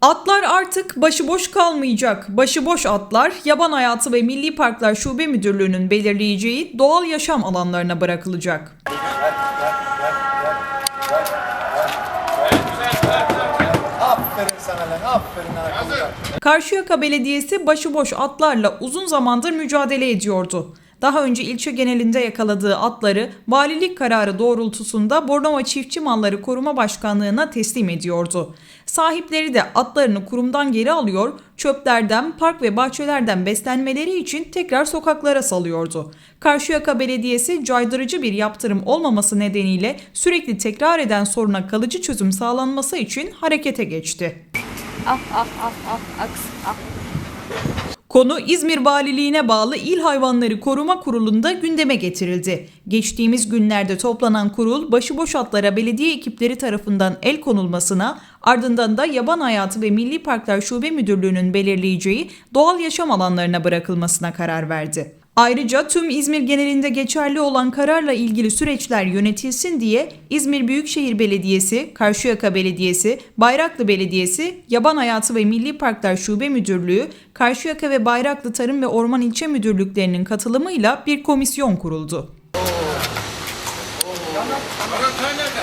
Atlar artık başıboş kalmayacak. Başıboş atlar Yaban Hayatı ve Milli Parklar Şube Müdürlüğü'nün belirleyeceği doğal yaşam alanlarına bırakılacak. Aferin sana lan, aferin lan akıllıca. Karşıyaka Belediyesi başıboş atlarla uzun zamandır mücadele ediyordu. Daha önce ilçe genelinde yakaladığı atları valilik kararı doğrultusunda Bornova Çiftçi Malları Koruma Başkanlığı'na teslim ediyordu. Sahipleri de atlarını kurumdan geri alıyor, çöplerden, park ve bahçelerden beslenmeleri için tekrar sokaklara salıyordu. Karşıyaka Belediyesi caydırıcı bir yaptırım olmaması nedeniyle sürekli tekrar eden soruna kalıcı çözüm sağlanması için harekete geçti. Konu İzmir Valiliğine bağlı İl Hayvanları Koruma Kurulu'nda gündeme getirildi. Geçtiğimiz günlerde toplanan kurul başıboş atlara belediye ekipleri tarafından el konulmasına ardından da Yaban Hayatı ve Milli Parklar Şube Müdürlüğü'nün belirleyeceği doğal yaşam alanlarına bırakılmasına karar verdi. Ayrıca tüm İzmir genelinde geçerli olan kararla ilgili süreçler yönetilsin diye İzmir Büyükşehir Belediyesi, Karşıyaka Belediyesi, Bayraklı Belediyesi, Yaban Hayatı ve Milli Parklar Şube Müdürlüğü, Karşıyaka ve Bayraklı Tarım ve Orman İlçe Müdürlüklerinin katılımıyla bir komisyon kuruldu.